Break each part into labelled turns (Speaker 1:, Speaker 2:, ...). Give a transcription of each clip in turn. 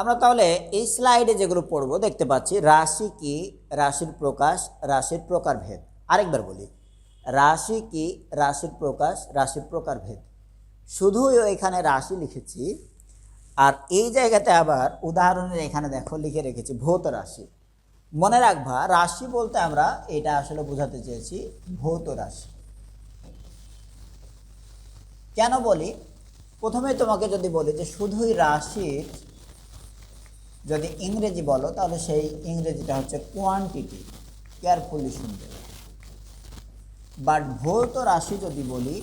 Speaker 1: আমরা তাহলে এই স্লাইডে যেগুলো পড়ব দেখতে পাচ্ছি, রাশি কি? রাশির প্রকাশ, রাশির প্রকারভেদ। আরেকবার বলি, রাশি কি? রাশির প্রকাশ, রাশির প্রকারভেদ। শুধু এখানে রাশি লিখেছি, আর এই জায়গাতে আবার উদাহরণের এখানে দেখো লিখে রেখেছি, ভৌত রাশি। মনে রাখবা, রাশি বলতে আমরা এটা আসলে বোঝাতে চেয়েছি, ভৌত রাশি। কেন বলি? প্রথমে তোমাকে যদি বলি যে শুধুই রাশির যদি ইংরেজি বলো, তাহলে সেই ইংরেজিটা হচ্ছে কোয়ান্টিটি কেয়ারফুলি শুনবে বাট ভৌত রাশি যদি বলি,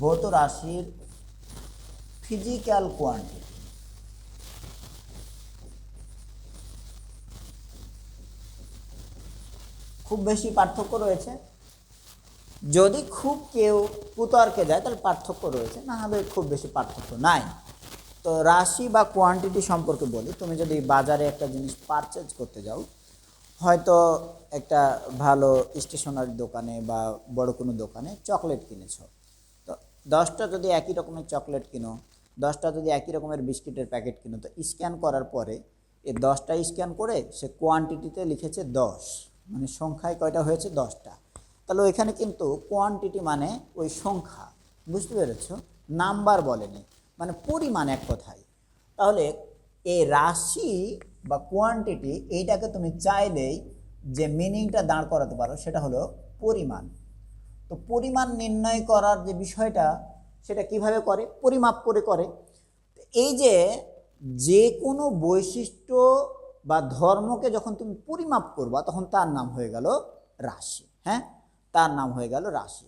Speaker 1: ভৌত রাশির ফিজিক্যাল কোয়ান্টিটি খুব বেশি পার্থক্য রয়েছে। যদি খুব কেউ কুতর্কে যায়, তাহলে পার্থক্য রয়েছে। না হলে খুব বেশি পার্থক্য নাই। তো রাশি বা কোয়ান্টিটি সম্পর্কে বলি। তুমি যদি বাজারে একটা জিনিস পারচেজ করতে যাও, হয়তো একটা ভালো স্টেশনারি দোকানে বা বড় কোনো দোকানে চকলেট কিনেছ। তো দশটা যদি একই রকমের চকলেট কিনো, দশটা যদি একই রকমের বিস্কিটের প্যাকেট কিনো, তো স্ক্যান করার পরে এ দশটা স্ক্যান করে সে কোয়ান্টিটিতে লিখেছে দশ। মানে সংখ্যায় কয়টা হয়েছে? দশটা। তাহলে ওইখানে কিন্তু কোয়ান্টিটি মানে ওই সংখ্যা, বুঝতে পেরেছ? নাম্বার বলেনি মানে পরিমাণ এক কথায়। তাহলে এই রাশি বা কোয়ান্টিটি এইটাকে তুমি চাইলেই যে মিনিংটা দাঁড় করাতে পারো সেটা হলো পরিমাণ। তো পরিমাণ নির্ণয় করার যে বিষয়টা, সেটা কীভাবে করে? পরিমাপ করে করে। এই যে যে কোনো বৈশিষ্ট্য বা ধর্মকে যখন তুমি পরিমাপ করবা, তখন তার নাম হয়ে গেল রাশি হ্যাঁ? তার নাম হয়ে গেল রাশি।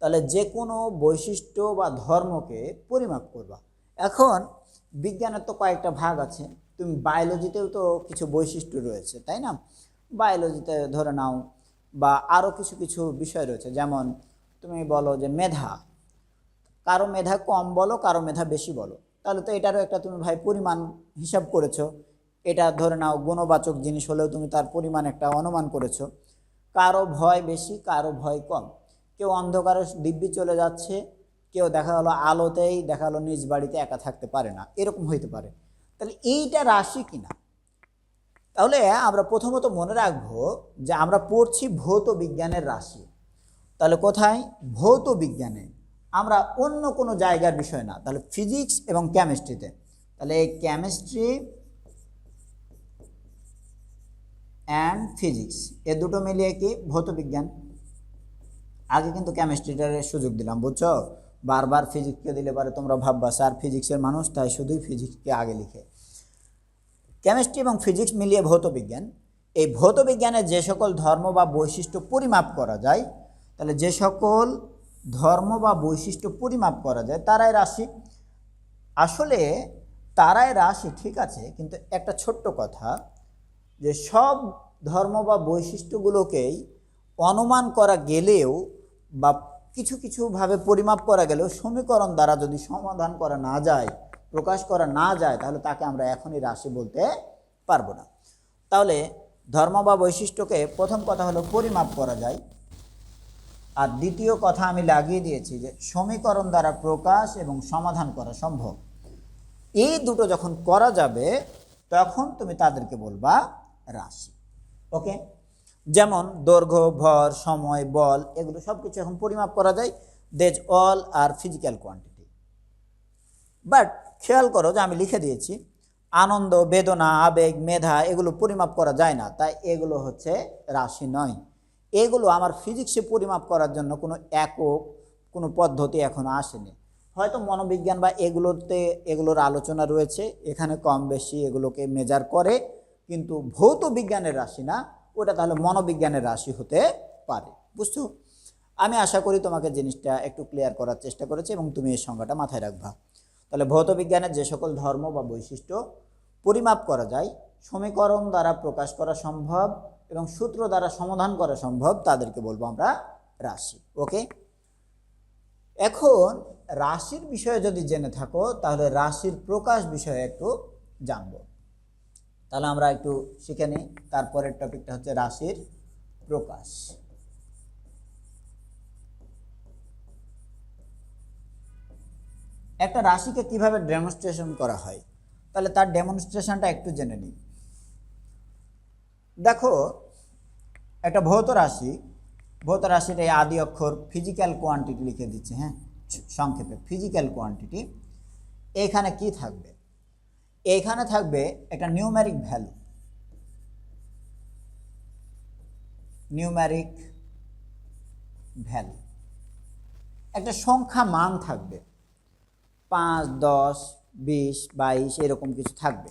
Speaker 1: তাহলে যে কোনো বৈশিষ্ট্য বা ধর্মকে পরিমাপ করবা। এখন বিজ্ঞানের তো কয়েকটা ভাগ আছে। তুমি বায়োলজিতেও তো কিছু বৈশিষ্ট্য রয়েছে, তাই না? বায়োলজিতে ধরে নাও বা আরও কিছু কিছু বিষয় রয়েছে। যেমন তুমি বলো যে মেধা। কারও মেধা কম বলো, কারও মেধা বেশি বলো। তাহলে তো এটারও একটা তুমি ভাই পরিমাণ হিসাব করেছ। এটা ধরে নাও গুণবাচক জিনিস হলেও তুমি তার পরিমাণ একটা অনুমান করেছ। কারও ভয় বেশি, কারও ভয় কম। কেউ অন্ধকারে দিব্যি চলে যাচ্ছে, কেউ দেখা গেলো আলোতেই, দেখা গেলো নিজ বাড়িতে একা থাকতে পারে না। এরকম হইতে পারে। তাহলে এইটা রাশি কিনা? তাহলে আমরা প্রথমত মনে রাখব যে আমরা পড়ছি ভৌত বিজ্ঞানের রাশি। তাহলে কোথায়? ভৌত বিজ্ঞানে। আমরা অন্য কোনো জায়গার বিষয় না। তাহলে ফিজিক্স এবং কেমিস্ট্রিতে। তাহলে এই কেমিস্ট্রি অ্যান্ড ফিজিক্স এ দুটো মিলিয়ে কি ভৌত বিজ্ঞান আগে কিন্তু কেমিস্ট্রিটার সুযোগ দিলাম, বুঝছ? বারবার ফিজিক্সকে দিলে পারে তোমরা ভাববা, স্যার ফিজিক্সের মানুষ, তাই শুধুই ফিজিক্সকে আগে লিখে। কেমিস্ট্রি এবং ফিজিক্স মিলিয়ে ভৌত বিজ্ঞান এই ভৌত বিজ্ঞানের যে সকল ধর্ম বা বৈশিষ্ট্য পরিমাপ করা যায়, তাহলে যে সকল ধর্ম বা বৈশিষ্ট্য পরিমাপ করা যায়, তারাই রাশি। আসলে তারাই রাশি, ঠিক আছে, কিন্তু একটা ছোট্ট কথা যে সব ধর্ম বা বৈশিষ্ট্যগুলোকেই অনুমান করা গেলেও বা কিছু কিছুভাবে পরিমাপ করা গেলেও সমীকরণ দ্বারা যদি সমাধান করা না যায়, প্রকাশ করা না যায়, তাহলে তাকে আমরা এখনই রাশি বলতে পারব না। তাহলে ধর্ম বা বৈশিষ্ট্যকে প্রথম কথা হলো পরিমাপ করা যায়। আর দ্বিতীয় কথা আমি লাগিয়ে দিয়েছি যে সমীকরণ দ্বারা প্রকাশ এবং সমাধান করা সম্ভব। এই দুটো যখন করা যাবে, তখন তুমি তাদেরকে বলবা রাশি। ওকে যেমন দৈর্ঘ্য, ভর, সময়, বল, এগুলো সব কিছু এখন পরিমাপ করা যায়। These all are physical quantity but খেয়াল করো যে আমি লিখে দিয়েছি, আনন্দ, বেদনা, আবেগ, মেধা, এগুলো পরিমাপ করা যায় না। তাই এগুলো হচ্ছে রাশি নয়। এগুলো আমার ফিজিক্সে পরিমাপ করার জন্য কোনো একক, কোনো পদ্ধতি এখনও আসেনি। হয়তো মনোবিজ্ঞান বা এগুলোতে, এগুলোর আলোচনা রয়েছে, এখানে কম বেশি এগুলোকে মেজার করে। কিন্তু ভৌত বিজ্ঞানের রাশি না, ওটা তাহলে মনোবিজ্ঞানের রাশি হতে পারে, বুঝছ? আমি আশা করি তোমাকে জিনিসটা একটু ক্লিয়ার করার চেষ্টা করেছি এবং তুমি এই সংজ্ঞাটা মাথায় রাখবা। তাহলে ভৌত বিজ্ঞানের যে সকল ধর্ম বা বৈশিষ্ট্য পরিমাপ করা যায়, সমীকরণ দ্বারা প্রকাশ করা সম্ভব এবং সূত্র দ্বারা সমাধান করা সম্ভব, তাদেরকে বলব আমরা রাশি, ওকে? এখন রাশির বিষয়ে যদি জেনে থাকো, তাহলে রাশির প্রকাশ বিষয়ে একটু জানব। তাহলে আমরা একটু শিখে নিই। তারপরের টপিকটা হচ্ছে রাশির প্রকাশ। একটা রাশিকে কীভাবে ডেমনস্ট্রেশন করা হয়? তাহলে তার ডেমনস্ট্রেশনটা একটু জেনে নিই। দেখো, একটা ভৌত রাশি, ভৌত রাশির এই আদি অক্ষর ফিজিক্যাল কোয়ান্টিটি লিখে দিচ্ছে হ্যাঁ? সংক্ষেপে ফিজিক্যাল কোয়ান্টিটি এখানে কি থাকবে? এইখানে থাকবে একটা নিউম্যারিক ভ্যালু নিউম্যারিক ভ্যালু একটা সংখ্যা মান থাকবে। পাঁচ, দশ, বিশ, বাইশ, এরকম কিছু থাকবে।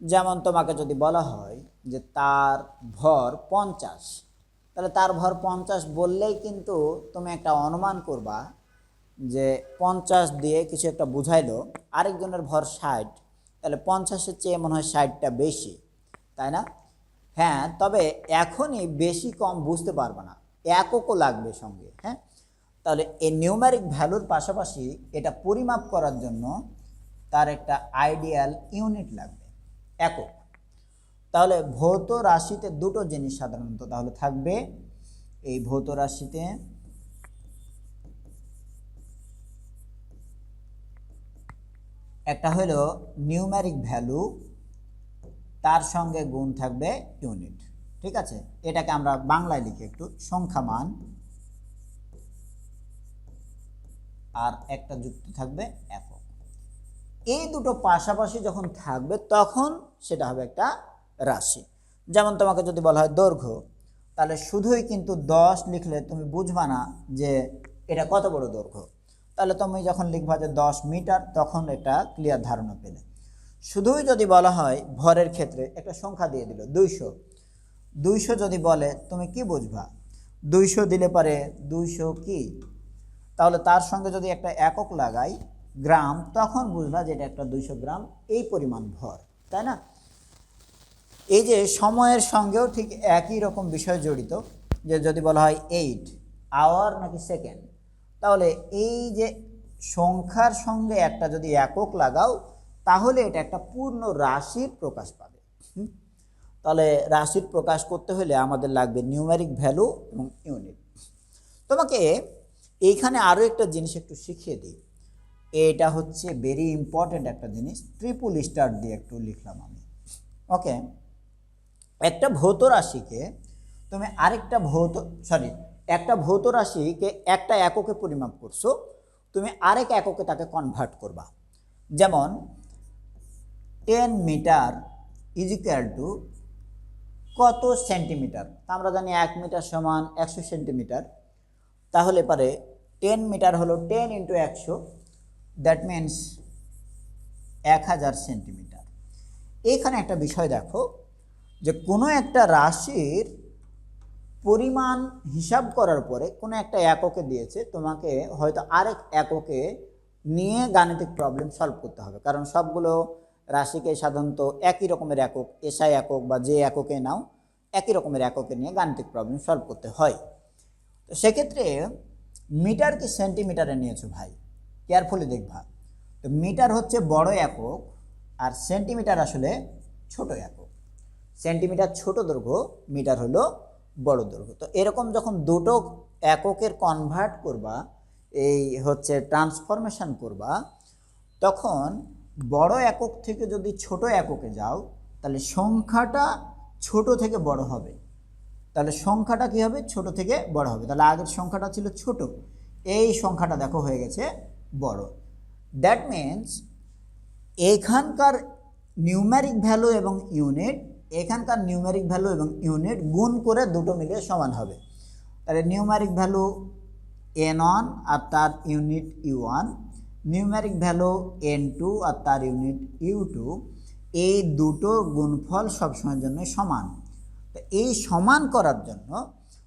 Speaker 1: যেমন তোমাকে যদি বলা হয় যে তার ভর পঞ্চাশ, তাহলে তার ভর পঞ্চাশ বললেই কিন্তু তুমি একটা অনুমান করবা যে পঞ্চাশ দিয়ে কিছু একটা বুঝাইলো, আরেকজনের ভর ষাট তাহলে পঞ্চাশের চেয়ে মনে হয় ষাটটা বেশি, তাই না? হ্যাঁ তবে এখনই বেশি কম বুঝতে পারবে না, এককও লাগবে সঙ্গে হ্যাঁ? তাহলে এই নিউম্যারিক ভ্যালুর পাশাপাশি এটা পরিমাপ করার জন্য তার একটা আইডিয়াল ইউনিট লাগবে, একক। তাহলে ভৌত রাশিতে দুটো জিনিস সাধারণত তাহলে থাকবে, এই ভৌত রাশিতে একটা হলো নিউম্যারিক ভ্যালু তার সঙ্গে গুণ থাকবে ইউনিট ঠিক আছে? এটাকে আমরা বাংলায় লিখি একটু, সংখ্যা মান, আর একটা যুক্ত থাকবে একক এই দুটো পাশাপাশি যখন থাকবে, তখন সেটা হবে একটা রাশি। যেমন তোমাকে যদি বলা হয় দৈর্ঘ্য, তাহলে শুধুই কিন্তু দশ লিখলে তুমি বুঝবা না যে এটা কত বড় দৈর্ঘ্য। তাহলে তুমি যখন লিখবা যে দশ মিটার, তখন এটা ক্লিয়ার ধারণা পেলে। শুধুই যদি বলা হয় ভরের ক্ষেত্রে একটা সংখ্যা দিয়ে দিল, দুইশো। দুইশো যদি বলে, তুমি কি বুঝবা? দুইশো দিলে পারে দুইশো কি? তাহলে তার সঙ্গে যদি একটা একক লাগাই গ্রাম, তখন বুঝবা যে এটা একটা দুইশো গ্রাম এই পরিমাণ ভর, তাই না? এই যে সময়ের সঙ্গেও ঠিক একই রকম বিষয় জড়িত, যে যদি বলা হয় এইট আওয়ার নাকি সেকেন্ড তাহলে এই যে সংখ্যার সঙ্গে একটা যদি একক লাগাও, তাহলে এটা একটা পূর্ণ রাশির প্রকাশ পাবে? তাহলে রাশির প্রকাশ করতে হলে আমাদের লাগবে নিউমেরিক ভ্যালু এবং ইউনিট তোমাকে এইখানে আরও একটা জিনিস একটু শিখিয়ে দিই। এটা হচ্ছে ভেরি ইম্পর্ট্যান্ট একটা জিনিস ট্রিপুল স্টার দিয়ে একটু লিখলাম আমি। ওকে একটা ভৌত রাশিকে তুমি আরেকটা ভৌত সরি একটা ভৌত রাশিকে একটা এককে পরিমাপ করছ, তুমি আরেক এককে তাকে কনভার্ট করবা। যেমন টেন মিটার ইজিক্যাল টু কত সেন্টিমিটার আমরা জানি এক মিটার সমান একশো সেন্টিমিটার তাহলে পারে টেন মিটার হলো টেন ইন্টু একশো দ্যাট মিন্স এক হাজার সেন্টিমিটার এখানে একটা বিষয় দেখো, যে কোনো একটা রাশির পরিমাণ হিসাব করার পরে কোনো একটা এককে দিয়েছে, তোমাকে হয়তো আরেক এককে নিয়ে গাণিতিক প্রবলেম সলভ করতে হবে। কারণ সবগুলো রাশিকে সাধারণত একই রকমের একক এসআই একক বা যে এককে নাও, একই রকমের এককে নিয়ে গাণিতিক প্রবলেম সলভ করতে হয়। তো সেক্ষেত্রে মিটার কি সেন্টিমিটারে নিয়েছো ভাই? কেয়ারফুলি দেখবা। তো মিটার হচ্ছে বড় একক আর সেন্টিমিটার আসলে ছোট একক। সেন্টিমিটার ছোট দৈর্ঘ্য, মিটার হলো বড় দৈর্ঘ্য। তো এরকম যখন দুটো এককের কনভার্ট করবা, এই হচ্ছে ট্রান্সফরমেশন করবা, তখন বড় একক থেকে যদি ছোট এককে যাও, তাহলে সংখ্যাটা ছোট থেকে বড় হবে। তাহলে সংখ্যাটা কি হবে? ছোট থেকে বড় হবে। তাহলে আগের সংখ্যাটা ছিল ছোট। এই সংখ্যাটা দেখো হয়ে গেছে বড়। দ্যাট মিন্স এখানকার নিউম্যারিক ভ্যালু এবং ইউনিট এখানকার নিউম্যারিক ভ্যালু এবং ইউনিট গুণ করে দুটো মিলে সমান হবে। তাহলে নিউম্যারিক ভ্যালু এন ওয়ান আর তার unit u one numeric value n two আর তার ইউনিট ইউ টু এই দুটো গুণফল সবসময়ের জন্য সমান। তো এই সমান করার জন্য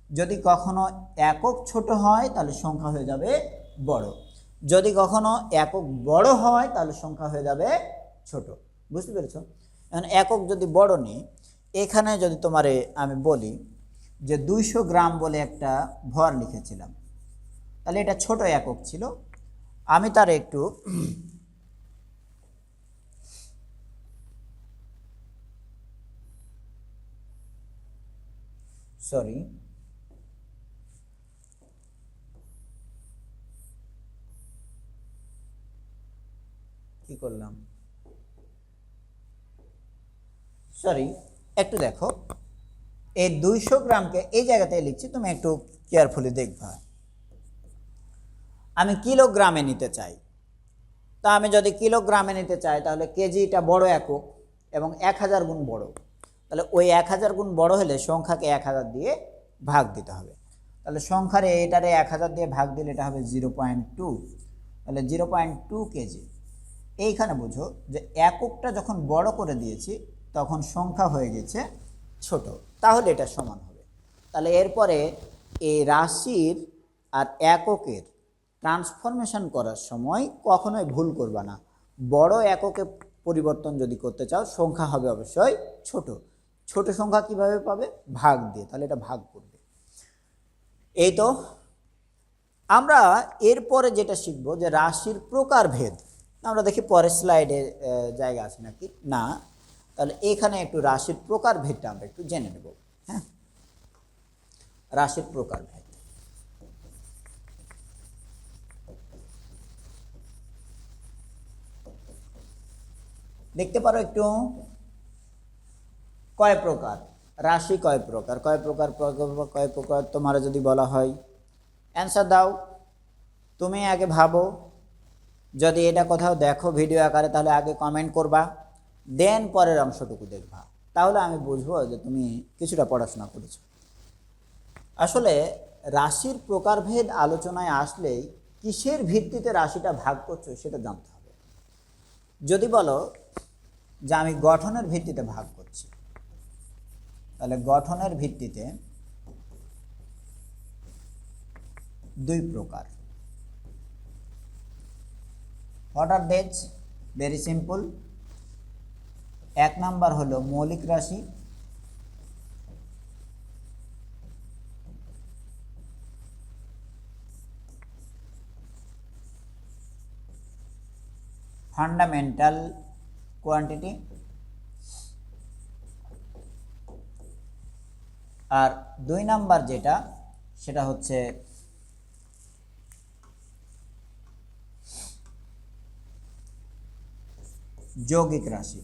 Speaker 1: যদি কখনো একক ছোট হয়, তাহলে সংখ্যা হয়ে যাবে বড়। যদি কখনো একক বড় হয়, তাহলে সংখ্যা হয়ে যাবে ছোট। বুঝতে পেরেছ? এখন একক যদি বড় নিই, এখানে যদি তোমারে আমি বলি যে দুইশো গ্রাম বলে একটা ভর লিখেছিলাম, তাহলে এটা ছোট একক ছিল। আমি তার একটু সরি, কি করলাম? সরি একটু দেখো। এই দুইশো গ্রামকে এই জায়গাতে লিখছি, তুমি একটু কেয়ারফুলি দেখবা। আমি কিলোগ্রামে নিতে চাই। তা আমি যদি কিলোগ্রামে নিতে চাই, তাহলে কেজিটা বড় একক এবং এক হাজার গুণ বড়। তাহলে ওই এক হাজার গুণ বড় হলে সংখ্যাকে এক হাজার দিয়ে ভাগ দিতে হবে। তাহলে সংখ্যারে এটারে এক হাজার দিয়ে ভাগ দিলে এটা হবে জিরো পয়েন্ট টু। তাহলে জিরো পয়েন্ট টু কেজি। এইখানে বুঝো যে এককটা যখন বড় করে দিয়েছি তখন সংখ্যা হয়ে গেছে ছোট। তাহলে এটা সমান হবে। তাহলে এরপরে এই রাশির আর এককের ট্রান্সফরমেশন করার সময় কখনোই ভুল করবা না। বড় এককে পরিবর্তন যদি করতে চাও, সংখ্যা হবে অবশ্যই ছোট। ছোট সংখ্যা কীভাবে পাবে? ভাগ দিয়ে। তাহলে এটা ভাগ করবে। এই তো, আমরা এরপরে যেটা শিখব যে রাশির প্রকারভেদ। আমরা দেখি পরের স্লাইডে জায়গা আছে নাকি? না। তাহলে এখানে একটু রাশির প্রকারভেদটা আমরা একটু জেনে নেব হ্যাঁ? রাশির প্রকারভেদ দেখতে পারো একটু, কয় প্রকার? রাশি কয় প্রকার? কয় প্রকার প্রকার- কয় প্রকার তোমার যদি বলা হয়? অ্যান্সার দাও। তুমি আগে ভাবো। যদি এটা কোথাও দেখো ভিডিও আকারে, তাহলে আগে কমেন্ট করবা। দেন পরের অংশটুকু দেখবা। তাহলে আমি বুঝব যে তুমি কিছুটা পড়াশোনা করেছ। আসলে রাশির প্রকারভেদ আলোচনায় আসলেই কিসের ভিত্তিতে রাশিটা ভাগ করছ সেটা জানতে হবে। যদি বলো যে আমি গঠনের ভিত্তিতে ভাগ করছি, তাহলে গঠনের ভিত্তিতে দুই প্রকার। What are these very simple এক নাম্বার হলো মৌলিক রাশি। ফান্ডামেন্টাল কোয়ান্টিটি আর দুই নাম্বার যেটা, সেটা হচ্ছে যৌগিক রাশি।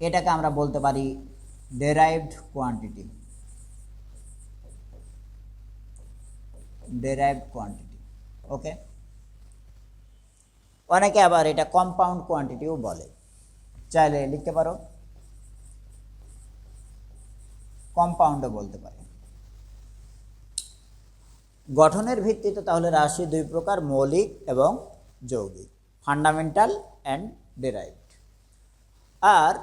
Speaker 1: এটাকে আমরা বলতে পারি ডেরাইভড কোয়ান্টিটি ডেরাইভড কোয়ান্টিটি ওকে অনেকে আবার এটা কম্পাউন্ড কোয়ান্টিটিও বলে। চাইলে লিখতে পারো। কম্পাউন্ডও বলতে পারে। গঠনের ভিত্তিতে তাহলে রাশি দুই প্রকার, মৌলিক এবং যৌগিক ফান্ডামেন্টাল অ্যান্ড ডেরাইভড আর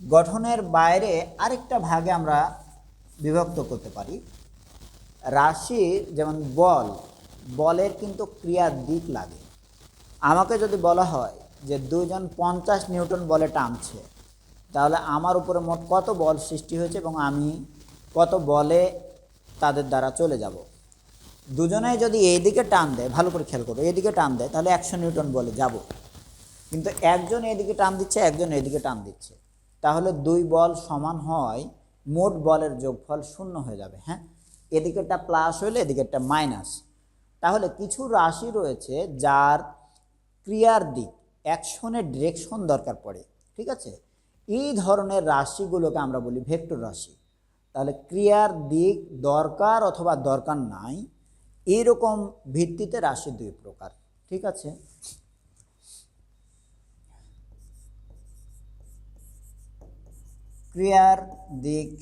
Speaker 1: গঠনের বাইরে আরেকটা ভাগে আমরা বিভক্ত করতে পারি। রাশি যেমন বল, বলের কিন্তু ক্রিয়ার দিক লাগে। আমাকে যদি বলা হয় যে দুজন পঞ্চাশ নিউটন বলে টানছে, তাহলে আমার উপরে মোট কত বল সৃষ্টি হয়েছে এবং আমি কত বলে তাদের দ্বারা চলে যাব? দুজনে যদি এইদিকে টান দেয়, ভালো করে খেয়াল করো, এইদিকে টান দেয়, তাহলে একশো নিউটন বলে যাব। কিন্তু একজন এদিকে টান দিচ্ছে, একজন এদিকে টান দিচ্ছে। তাহলে দুই বল সমান হয়, মোট বলের যোগফল শূন্য হয়ে যাবে হ্যাঁ? এদিকেরটা প্লাস হলে এদিকেরটা মাইনাস তাহলে কিছু রাশি রয়েছে যার ক্রিয়ার দিক অ্যাকশনের ডিরেকশন দরকার পড়ে, ঠিক আছে? এই ধরনের রাশিগুলোকে আমরা বলি ভেক্টর রাশি। তাহলে ক্রিয়ার দিক দরকার অথবা দরকার নাই এইরকম ভিত্তিতে রাশি দুই প্রকার, ঠিক আছে? ক্রিয়ার দিক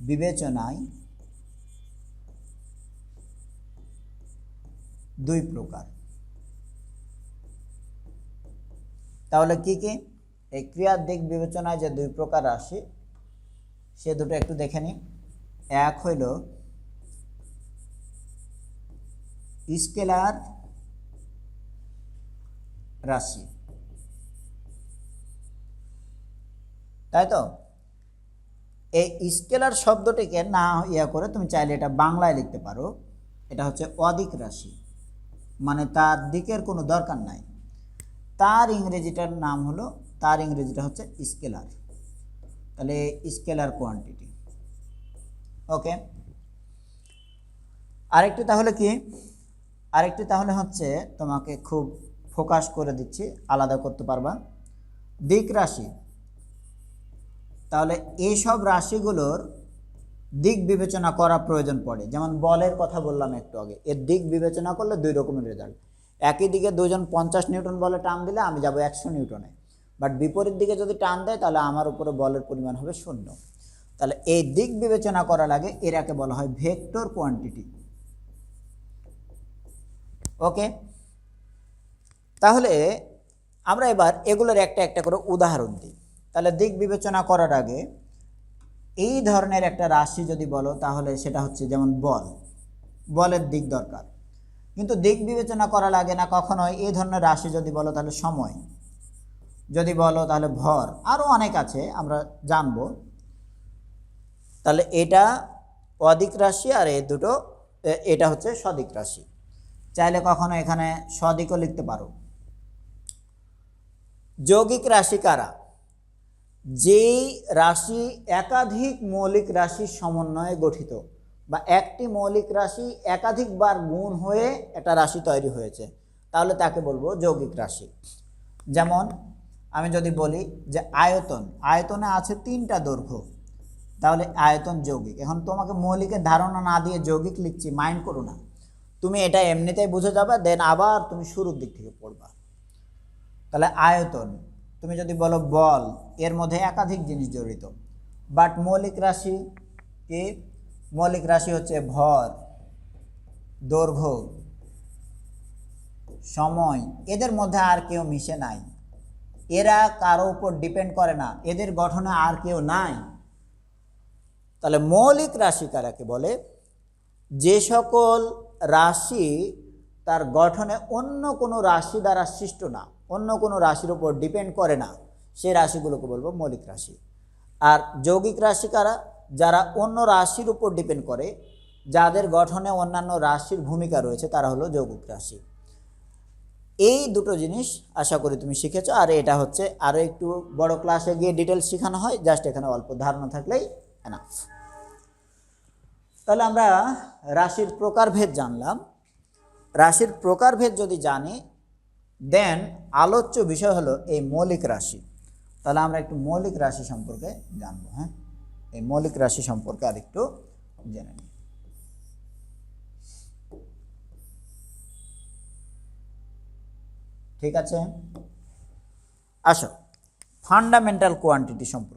Speaker 1: বিবেচনায় দুই প্রকার। তাহলে কি কি? এই ক্রিয়ার দিক বিবেচনায় যে দুই প্রকার আসে, সে দুটো একটু দেখে নিই। এক হইল স্কেলার রাশি। তাই তো এই স্কেলার শব্দটিকে না ইয়া করে তুমি চাইলে এটা বাংলায় লিখতে পারো। এটা হচ্ছে অদিক রাশি। মানে তার দিকের কোনো দরকার নাই। তার ইংরেজিটার নাম হলো, তার ইংরেজিটা হচ্ছে স্কেলার। তাহলে স্কেলার কোয়ান্টিটি। ওকে? আরেকটি তাহলে কি? আরেকটি তাহলে হচ্ছে তোমাকে খুব ফোকাস করে দিচ্ছি, আলাদা করতে পারবা। দিক রাশি। তাহলে এইসব রাশিগুলোর দিক বিবেচনা করা প্রয়োজন পড়ে। যেমন বলের কথা বললাম একটু আগে, এর দিক বিবেচনা করলে দুই রকমের রেজাল্ট একই দিকে দুজন পঞ্চাশ নিউটন বলে টান দিলে আমি যাব একশো নিউটনে। বাট বিপরীত দিকে যদি টান দেয়, তাহলে আমার উপরে বলের পরিমাণ হবে শূন্য। তাহলে এই দিক বিবেচনা করা লাগে, এরাকে বলা হয় ভেক্টর কোয়ান্টিটি। ওকে? তাহলে আমরা এবার এগুলোর একটা একটা করে উদাহরণ দিই। তাহলে দিক বিবেচনা করার আগে এই ধরনের একটা রাশি যদি বলো, তাহলে সেটা হচ্ছে যেমন বল। বলের দিক দরকার। কিন্তু দিক বিবেচনা করা লাগে না কখনোই। এই ধরনের রাশি যদি বলো, তাহলে সময়। যদি বলো, তাহলে ভর। আরও অনেক আছে, আমরা জানব। তাহলে এটা অদিক রাশি আর এই দুটো এটা হচ্ছে সদিক রাশি। চাইলে কখনো এখানে সদিকও লিখতে পারো। যৌগিক রাশি কারা? যেই রাশি একাধিক মৌলিক রাশির সমন্বয়ে গঠিত বা একটি মৌলিক রাশি একাধিকবার গুণ হয়ে একটা রাশি তৈরি হয়েছে, তাহলে তাকে বলব যৌগিক রাশি। যেমন আমি যদি বলি যে আয়তন, আয়তনে আছে তিনটা দৈর্ঘ্য, তাহলে আয়তন যৌগিক। এখন তোমাকে মৌলিকের ধারণা না দিয়ে যৌগিক লিখছি মাইন্ড করো না। তুমি এটা এমনিতেই বুঝে যাবে দেন আবার তুমি শুরুর দিক থেকে পড়বা। তাহলে আয়তন তুমি যদি বলো বল, এর মধ্যে একাধিক জিনিস জড়িত। বাট মৌলিক রাশি কি? মৌলিক রাশি হচ্ছে ভর, দৈর্ঘ্য, সময়। এদের মধ্যে আর কেউ মিশে নাই। এরা কারও উপর ডিপেন্ড করে না। এদের গঠনে আর কেউ নাই। তাহলে মৌলিক রাশি কারাকে বলে, যে সকল রাশি তার গঠনে অন্য কোনো রাশি দ্বারা সৃষ্ট না। অন্য কোনো রাশির উপর ডিপেন্ড করে না। সেই রাশিগুলোকে বলব মৌলিক রাশি। আর যৌগিক রাশি কারা? যারা অন্য রাশির উপর ডিপেন্ড করে, যাদের গঠনে অন্যান্য রাশির ভূমিকা রয়েছে, তারা হলো যৌগিক রাশি। এই দুটো জিনিস আশা করি তুমি শিখেছো। আর এটা হচ্ছে আরও একটু বড় ক্লাসে গিয়ে ডিটেলস শেখানো হয়। জাস্ট এখানে অল্প ধারণা থাকলেই এনাফ তাহলে আমরা রাশির প্রকারভেদ জানলাম। রাশির প্রকারভেদ যদি জানি দেন আলোচ্য বিষয় হলো এই মৌলিক রাশি। তাহলে আমরা একটু মৌলিক রাশি সম্পর্কে জানব হ্যাঁ? এই মৌলিক রাশি সম্পর্কে আর একটু জেনে নিই। ঠিক আছে? আসো। ফান্ডামেন্টাল কোয়ান্টিটি সম্পর্কে।